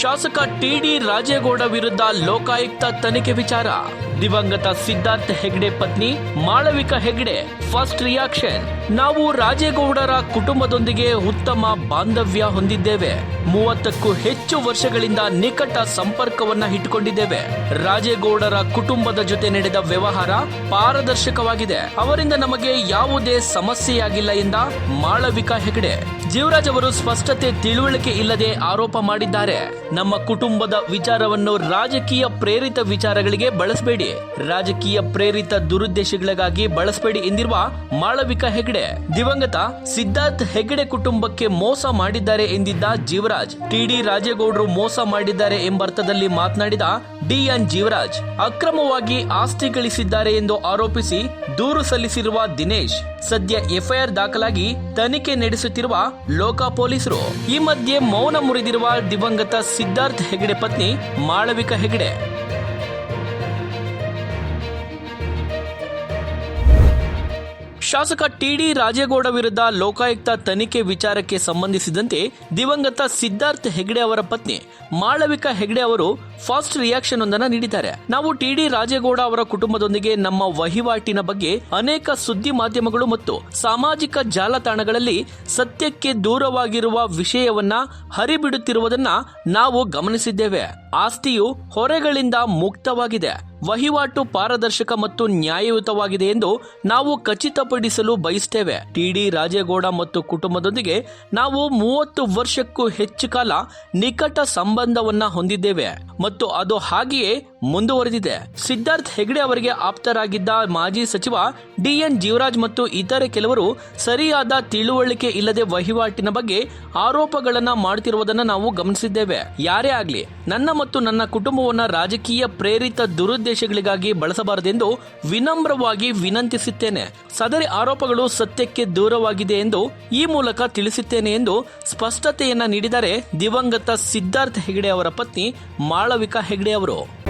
ಶಾಸಕ ಟಿಡಿ ರಾಜೇಗೌಡ ವಿರುದ್ಧ ಲೋಕಾಯುಕ್ತ ತನಿಖೆ ವಿಚಾರ. ದಿವಂಗತ ಸಿದ್ಧಾರ್ಥ್ ಹೆಗ್ಡೆ ಪತ್ನಿ ಮಾಳವಿಕಾ ಹೆಗ್ಡೆ ಫಸ್ಟ್ ರಿಯಾಕ್ಷನ್ ನಾವು ರಾಜೇಗೌಡರ ಕುಟುಂಬದೊಂದಿಗೆ ಉತ್ತಮ ಬಾಂಧವ್ಯ ಹೊಂದಿದ್ದೇವೆ. ಮೂವತ್ತಕ್ಕೂ ಹೆಚ್ಚು ವರ್ಷಗಳಿಂದ ನಿಕಟ ಸಂಪರ್ಕವನ್ನ ಇಟ್ಟುಕೊಂಡಿದ್ದೇವೆ. ರಾಜೇಗೌಡರ ಕುಟುಂಬದ ಜೊತೆ ನಡೆದ ವ್ಯವಹಾರ ಪಾರದರ್ಶಕವಾಗಿದೆ. ಅವರಿಂದ ನಮಗೆ ಯಾವುದೇ ಸಮಸ್ಯೆಯಾಗಿಲ್ಲ ಎಂದ ಮಾಳವಿಕಾ ಹೆಗ್ಡೆ. ಜೀವರಾಜ್ ಅವರು ಸ್ಪಷ್ಟತೆ ತಿಳುವಳಿಕೆ ಇಲ್ಲದೆ ಆರೋಪ ಮಾಡಿದ್ದಾರೆ. ನಮ್ಮ ಕುಟುಂಬದ ವಿಚಾರವನ್ನು ರಾಜಕೀಯ ಪ್ರೇರಿತ ವಿಚಾರಗಳಿಗೆ ಬಳಸಬೇಡಿ. ರಾಜಕೀಯ ಪ್ರೇರಿತ ದುರುದ್ದೇಶಗಳಿಗಾಗಿ ಬಳಸಬೇಡಿ ಎಂದಿರುವ ಮಾಳವಿಕಾ ಹೆಗಡೆ. ದಿವಂಗತ ಸಿದ್ಧಾರ್ಥ್ ಹೆಗಡೆ ಕುಟುಂಬಕ್ಕೆ ಮೋಸ ಮಾಡಿದ್ದಾರೆ ಎಂದಿದ್ದ ಜೀವರಾಜ್. ಟಿಡಿ ರಾಜೇಗೌಡರು ಮೋಸ ಮಾಡಿದ್ದಾರೆ ಎಂಬರ್ಥದಲ್ಲಿ ಮಾತನಾಡಿದ ಡಿಎನ್ ಜೀವರಾಜ್ ಅಕ್ರಮವಾಗಿ ಆಸ್ತಿ ಗಳಿಸಿದ್ದಾರೆ ಎಂದು ಆರೋಪಿಸಿ ದೂರು ಸಲ್ಲಿಸಿರುವ ದಿನೇಶ್, ಸದ್ಯ ಎಫ್ಐಆರ್ ದಾಖಲಾಗಿ ತನಿಖೆ ನಡೆಸುತ್ತಿರುವ ಲೋಕಾ ಪೊಲೀಸರು. ಈ ಮಧ್ಯೆ ಮೌನ ಮುರಿದಿರುವ ದಿವಂಗತ ಸಿದ್ಧಾರ್ಥ್ ಹೆಗಡೆ ಪತ್ನಿ ಮಾಳವಿಕಾ ಹೆಗಡೆ. ಶಾಸಕ ಟಿಡಿ ರಾಜೇಗೌಡ ವಿರುದ್ಧ ಲೋಕಾಯುಕ್ತ ತನಿಖೆ ವಿಚಾರಕ್ಕೆ ಸಂಬಂಧಿಸಿದಂತೆ ದಿವಂಗತ ಸಿದ್ಧಾರ್ಥ್ ಹೆಗ್ಡೆ ಅವರ ಪತ್ನಿ ಮಾಳವಿಕಾ ಹೆಗ್ಡೆ ಅವರು ಫಾಸ್ಟ್ ರಿಯಾಕ್ಷನ್ ಒಂದನ್ನು ನೀಡಿದ್ದಾರೆ. ನಾವು ಟಿಡಿ ರಾಜೇಗೌಡ ಅವರ ಕುಟುಂಬದೊಂದಿಗೆ ನಮ್ಮ ವಹಿವಾಟಿನ ಬಗ್ಗೆ ಅನೇಕ ಸುದ್ದಿ ಮಾಧ್ಯಮಗಳು ಮತ್ತು ಸಾಮಾಜಿಕ ಜಾಲತಾಣಗಳಲ್ಲಿ ಸತ್ಯಕ್ಕೆ ದೂರವಾಗಿರುವ ವಿಷಯವನ್ನ ಹರಿಬಿಡುತ್ತಿರುವುದನ್ನ ನಾವು ಗಮನಿಸಿದ್ದೇವೆ. ಆಸ್ತಿಯು ಹೊರೆಗಳಿಂದ ಮುಕ್ತವಾಗಿದೆ. ವಹಿವಾಟು ಪಾರದರ್ಶಕ ಮತ್ತು ನ್ಯಾಯಯುತವಾಗಿದೆ ಎಂದು ನಾವು ಖಚಿತಪಡಿಸಲು ಬಯಸುತ್ತೇವೆ ಟಿಡಿ ರಾಜೇಗೌಡ ಮತ್ತು ಕುಟುಂಬದೊಂದಿಗೆ ನಾವು ಮೂವತ್ತು ವರ್ಷಕ್ಕೂ ಹೆಚ್ಚು ಕಾಲ ನಿಕಟ ಸಂಬಂಧವನ್ನ ಹೊಂದಿದ್ದೇವೆ. ಮತ್ತು ಅದು ಹಾಗೆಯೇ ಮುಂದುವರೆದಿದೆ. ಸಿದ್ಧಾರ್ಥ್ ಹೆಗ್ಡೆ ಅವರಿಗೆ ಆಪ್ತರಾಗಿದ್ದ ಮಾಜಿ ಸಚಿವ ಡಿಎನ್ ಜೀವರಾಜ್ ಮತ್ತು ಇತರೆ ಕೆಲವರು ಸರಿಯಾದ ತಿಳುವಳಿಕೆ ಇಲ್ಲದೆ ವಹಿವಾಟಿನ ಬಗ್ಗೆ ಆರೋಪಗಳನ್ನ ಮಾಡುತ್ತಿರುವುದನ್ನು ನಾವು ಗಮನಿಸಿದ್ದೇವೆ. ಯಾರೇ ಆಗ್ಲಿ, ನನ್ನ ಮತ್ತು ನನ್ನ ಕುಟುಂಬವನ್ನ ರಾಜಕೀಯ ಪ್ರೇರಿತ ದುರುದ್ದೇಶಗಳಿಗಾಗಿ ಬಳಸಬಾರದೆಂದು ವಿನಮ್ರವಾಗಿ ವಿನಂತಿಸುತ್ತೇನೆ ಸದರಿ ಆರೋಪಗಳು ಸತ್ಯಕ್ಕೆ ದೂರವಾಗಿದೆ ಎಂದು ಈ ಮೂಲಕ ತಿಳಿಸುತ್ತೇನೆ ಎಂದು ಸ್ಪಷ್ಟತೆಯನ್ನ ನೀಡಿದ್ದಾರೆ ದಿವಂಗತ ಸಿದ್ಧಾರ್ಥ್ ಹೆಗ್ಡೆ ಅವರ ಪತ್ನಿ ಮಾಳವಿಕಾ ಹೆಗ್ಡೆ ಅವರು.